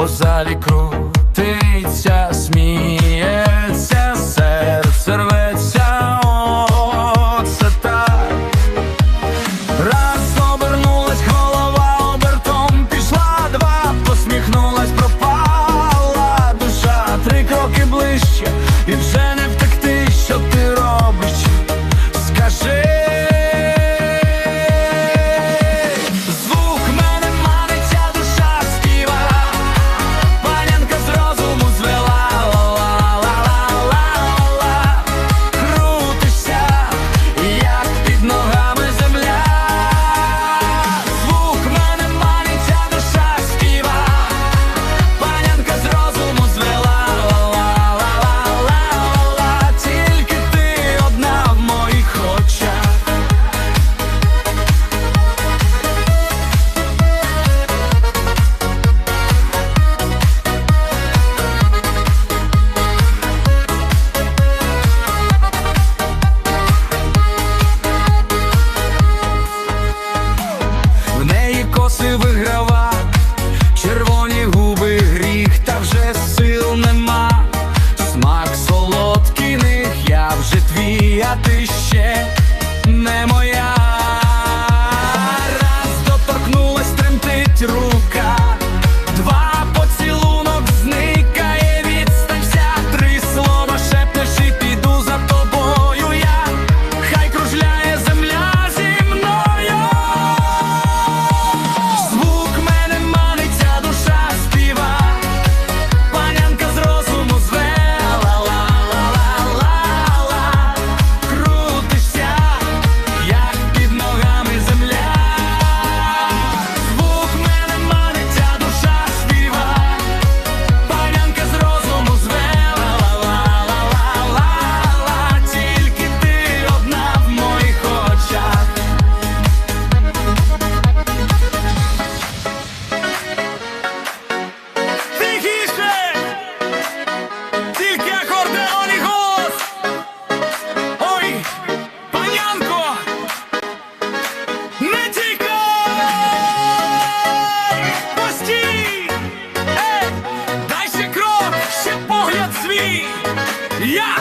по залі крутиться. вже твій, а ти ще не моя. Yeah!